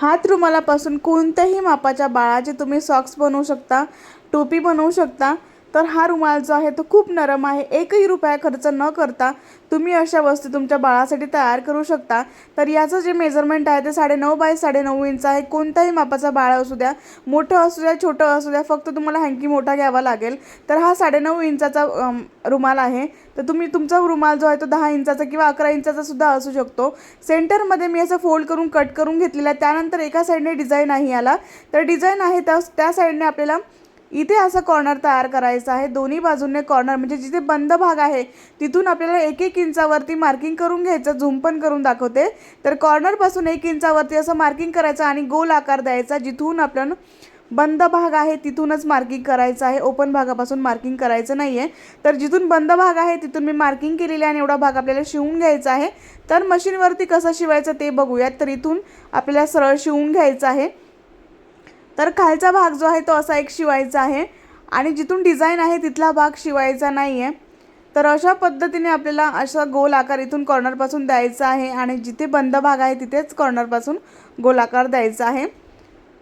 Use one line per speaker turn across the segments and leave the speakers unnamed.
हात रुमालापासून कोणत्याही मापाच्या बाळाचे तुम्ही सॉक्स बनवू शकता टोपी बनवू शकता. तर हा रुमाल जो आहे तो खूप नरम आहे. एकही रुपया खर्च न करता तुम्ही अशा वस्तू तुमच्या बाळासाठी तयार करू शकता. तर याचं जे मेजरमेंट आहे ते साडेनऊ बाय साडेनऊ इंच आहे. कोणत्याही मापाचा बाळ असू द्या मोठं असू द्या छोटं असू द्या फक्त तुम्हाला हँकी मोठा घ्यावा लागेल. तर हा साडेनऊ इंचाचा रुमाल आहे. तर तुम्ही तुमचा रुमाल जो आहे तो दहा इंचाचा किंवा अकरा इंचाचा सुद्धा असू शकतो. सेंटरमध्ये मी असं फोल्ड करून कट करून घेतलेला आहे. त्यानंतर एका साईडने डिझाईन आहे याला. तर डिझाईन आहे त्या त्या साईडने आपल्याला इथे असं कॉर्नर तयार करायचं आहे. दोन्ही बाजूने कॉर्नर म्हणजे जिथे बंद भाग आहे तिथून आपल्याला एक एक इंचावरती मार्किंग करून घ्यायचं झूम पण करून दाखवते. तर कॉर्नरपासून एक इंचावरती असं मार्किंग करायचं आणि गोल आकार द्यायचा जिथून आपण बंद भाग आहे तिथूनच मार्किंग करायचं आहे. ओपन भागापासून मार्किंग करायचं नाही आहे तर जिथून बंद भाग आहे तिथून मी मार्किंग केलेली आहे आणि एवढा भाग आपल्याला शिवून घ्यायचा आहे. तर मशीनवरती कसं शिवायचं ते बघूयात. तर इथून आपल्याला सरळ शिवून घ्यायचं आहे. तर खालचा भाग जो आहे तो असा एक शिवायचा आहे. आणि जिथून डिझाईन आहे तिथला भाग शिवायचा नाही आहे तर अशा पद्धतीने आपल्याला असा गोल आकार इथून कॉर्नरपासून द्यायचा आहे आणि जिथे बंद भाग आहे तिथेच कॉर्नरपासून गोल आकार द्यायचा आहे.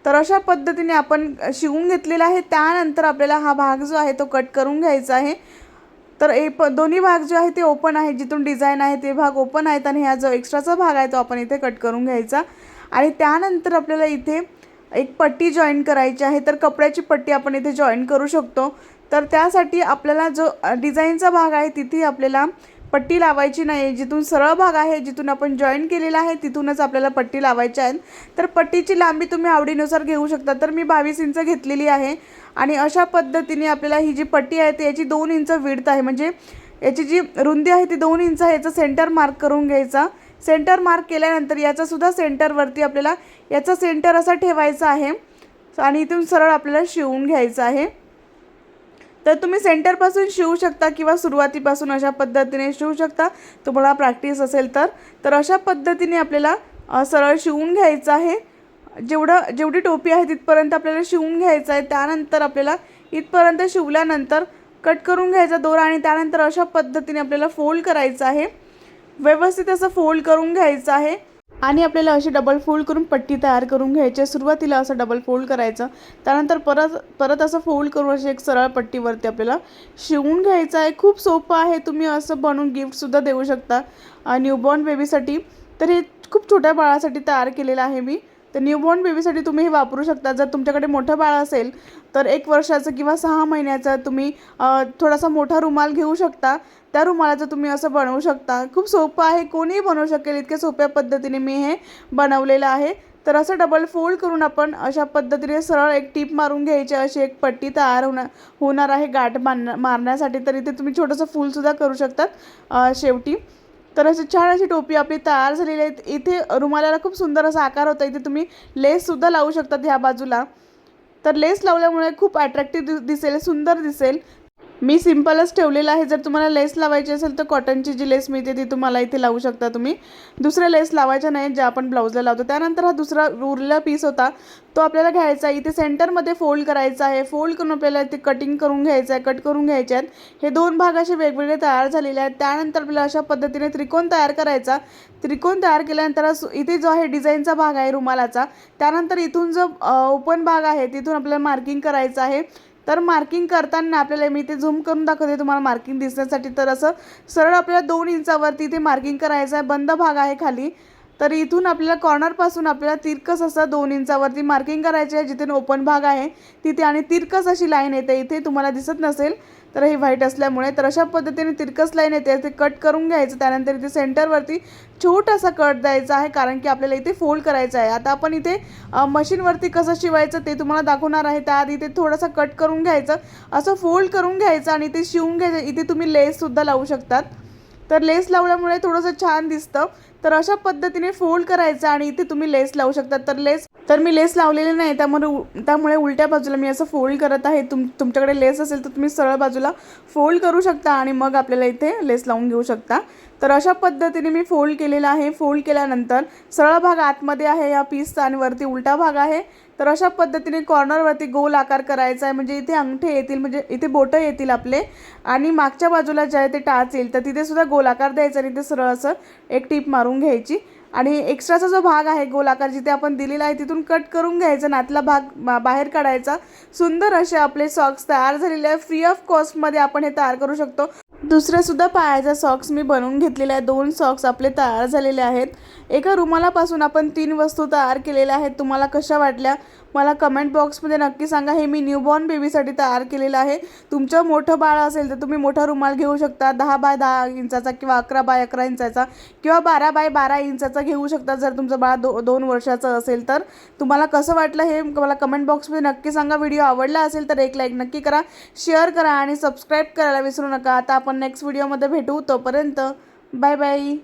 तर अशा पद्धतीने आपण शिवून घेतलेला आहे. त्यानंतर आपल्याला हा भाग जो आहे तो कट करून घ्यायचा आहे. तर ए प दोन्ही भाग जे आहे ते ओपन आहे. जिथून डिझाईन आहे ते भाग ओपन आहेत आणि हा जो एक्स्ट्राचा भाग आहे तो आपण इथे कट करून घ्यायचा. आणि त्यानंतर आपल्याला इथे एक पट्टी जॉईन करायची आहे तर कपड्याची पट्टी आपण इथे जॉईन करू शकतो. तर त्यासाठी आपल्याला जो डिझाईनचा भाग आहे तिथे आपल्याला पट्टी लावायची नाही जिथून सरळ भाग आहे जिथून आपण जॉईन केलेला आहे तिथूनच आपल्याला पट्टी लावायची आहे तर पट्टीची लांबी तुम्ही आवडीनुसार घेऊ शकता. तर मी बावीस इंच घेतलेली आहे आणि अशा पद्धतीने आपल्याला ही जी पट्टी आहे ती याची दोन इंच विडत आहे. म्हणजे याची जी रुंदी आहे ती दोन इंच आहे. याचं सेंटर मार्क करून घ्यायचा. सेंटर मार्क केल्यानंतर याचासुद्धा सेंटरवरती आपल्याला याचा सेंटर असा ठेवायचा आहे. आणि इथून सरळ आपल्याला शिवून घ्यायचं आहे. तर तुम्ही सेंटरपासून शिवू शकता किंवा सुरुवातीपासून अशा पद्धतीने शिवू शकता. तुम्हाला प्रॅक्टिस असेल तर. तर अशा पद्धतीने आपल्याला सरळ शिवून घ्यायचं आहे. जेवढं जेवढी टोपी आहे तिथपर्यंत आपल्याला शिवून घ्यायचं आहे. त्यानंतर आपल्याला इथपर्यंत शिवल्यानंतर कट करून घ्यायचा दोरा आणि त्यानंतर अशा पद्धतीने आपल्याला फोल्ड करायचं आहे. व्यवस्थित असं फोल्ड करून घ्यायचं आहे. आणि आपल्याला अशी डबल फोल्ड करून पट्टी तयार करून घ्यायची आहे. सुरुवातीला असं डबल फोल्ड करायचं. त्यानंतर परत परत असं फोल्ड करून अशी एक सरळ पट्टीवरती आपल्याला शिवून घ्यायचं आहे. खूप सोपं आहे. तुम्ही असं बनवून गिफ्टसुद्धा देऊ शकता. न्यूबॉर्न बेबीसाठी तर हे खूप छोट्या बाळासाठी तयार केलेलं आहे मी. तर न्यूबॉर्न बेबीसाठी तुम्ही हे वापरू शकता. जर तुमच्याकडे मोठं बाळ असेल तर एक वर्षाचं किंवा सहा महिन्याचं तुम्ही थोडासा मोठा रुमाल घेऊ शकता. त्या रुमालाचं तुम्ही असं बनवू शकता. खूप सोपं आहे. कोणीही बनवू शकेल इतक्या सोप्या पद्धतीने मी हे बनवलेलं आहे. तर असं डबल फोल्ड करून आपण अशा पद्धतीने सरळ एक टीप मारून घ्यायची. अशी एक पट्टी तयार होणार होणार आहे गाठ मारण्यासाठी. तर इथे तुम्ही छोटंसं फूलसुद्धा करू शकतात शेवटी. तर अशी छान अशी टोपी आपली तयार झालेली आहे. इथे रुमालाला खूप सुंदर असा आकार होता. इथे तुम्ही लेससुद्धा लावू शकतात ह्या बाजूला. तर लेस लावल्यामुळे खूप अट्रॅक्टिव्ह दिसेल सुंदर दिसेल. मी सिम्पलच ठेवलेलं आहे. जर तुम्हाला लेस लावायची असेल तर कॉटनची जी लेस मिळते ती तुम्हाला इथे लावू शकता तुम्ही. दुसऱ्या लेस लावायच्या नाही ज्या आपण ब्लाऊजला लावतो. त्यानंतर हा दुसरा उरलेला पीस होता. तो आपल्याला घ्यायचा आहे. इथे सेंटरमध्ये फोल्ड करायचा आहे. फोल्ड करून आपल्याला इथे कटिंग करून घ्यायचं आहे. कट करून घ्यायचे आहेत. हे दोन भाग असे वेगवेगळे तयार झालेले आहेत. त्यानंतर आपल्याला अशा पद्धतीने त्रिकोण तयार करायचा. त्रिकोण तयार केल्यानंतर इथे जो आहे डिझाईनचा भाग आहे रुमालाचा त्यानंतर इथून जो ओपन भाग आहे तिथून आपल्याला मार्किंग करायचं आहे. तर मार्किंग करताना आपल्याला मी ते झूम करून दाखवते तुम्हाला मार्किंग दिसण्यासाठी. तर असं सरळ आपल्याला दोन इंचावरती इथे मार्किंग करायचं आहे. बंद भाग आहे खाली. तर इथून आपल्याला कॉर्नरपासून आपल्याला तिरकस असं दोन इंचावरती मार्किंग करायची आहे. जिथे ओपन भाग आहे तिथे आणि तिरकस अशी लाईन येते. इथे तुम्हाला दिसत नसेल. तर हे व्हाईट असल्यामुळे तर अशा पद्धतीने तिरकस लाईन येते. ते कट करून घ्यायचं. त्यानंतर इथे सेंटरवरती छोटासा कट द्यायचा आहे कारण की आपल्याला इथे फोल्ड करायचं आहे. आता आपण इथे मशीनवरती कसं शिवायचं ते तुम्हाला दाखवणार आहे. त्याआधी इथे थोडासा कट करून घ्यायचं. असं फोल्ड करून घ्यायचं आणि ते शिवून घ्यायचं. इथे तुम्ही लेससुद्धा लावू शकतात. तर लेस लावल्यामुळे थोडंसं छान दिसतं. तर अशा पद्धतीने फोल्ड करायचं आणि इथे तुम्ही लेस लावू शकता तर लेस तर मी लेस लावलेले नाही त्यामुळे उ- त्यामुळे उलट्या बाजूला मी असं फोल्ड करत आहे. तुम तुमच्याकडे लेस असेल तर तुम्ही सरळ बाजूला फोल्ड करू शकता आणि मग आपल्याला इथे लेस लावून घेऊ शकता. तर अशा पद्धतीने मी फोल्ड केलेला आहे. फोल्ड केल्यानंतर सरळ भाग आतमध्ये आहे या पीसचा आणि वरती उलटा भाग आहे. तर अशा पद्धतीने कॉर्नरवरती गोल आकार करायचा आहे. म्हणजे इथे अंगठे येतील म्हणजे इथे बोटं येतील आपले आणि मागच्या बाजूला जे आहे ते टाच येईल. तर तिथेसुद्धा गोल आकार द्यायचा आणि ते सरळ असं एक टीप मारून घ्यायची. आणि एक्स्ट्राचा जो भाग आहे गोलाकार जिथे आपण दिलेला आहे तिथून कट करून घ्यायचा नातला भाग बा- बाहेर काढायचा. सुंदर असे आपले सॉक्स तयार झालेले आहे फ्री ऑफ कॉस्टमध्ये आपण हे तयार करू शकतो. दुसऱ्यासुद्धा पायाचा सॉक्स मी बनवून घेतलेले आहे दोन सॉक्स आपले तयार झालेले आहेत. एका रुमालापासून आपण तीन वस्तू तयार केलेल्या आहेत. तुम्हाला कशा वाटल्या? मला कमेंट बॉक्समध्ये नक्की सांगा. हे मी न्यूबॉर्न बेबीसाठी तयार केलेलं आहे. तुमचं मोठं बाळ असेल तर तुम्ही मोठा रुमाल घेऊ शकता. दहा बाय दहा इंचाचा किंवा अकरा बाय अकरा इंचाचा किंवा बारा बाय बारा इंचाचा घेऊ शकता. जर तुमचं बाळ दो दोन वर्षाचं असेल तर. तुम्हाला कसं वाटलं हे मला कमेंट बॉक्समध्ये नक्की सांगा. व्हिडिओ आवडला असेल तर एक लाईक नक्की करा. शेअर करा आणि सबस्क्राईब करायला विसरू नका. आता आपण नेक्स्ट व्हिडिओमध्ये भेटू. तोपर्यंत बाय बाय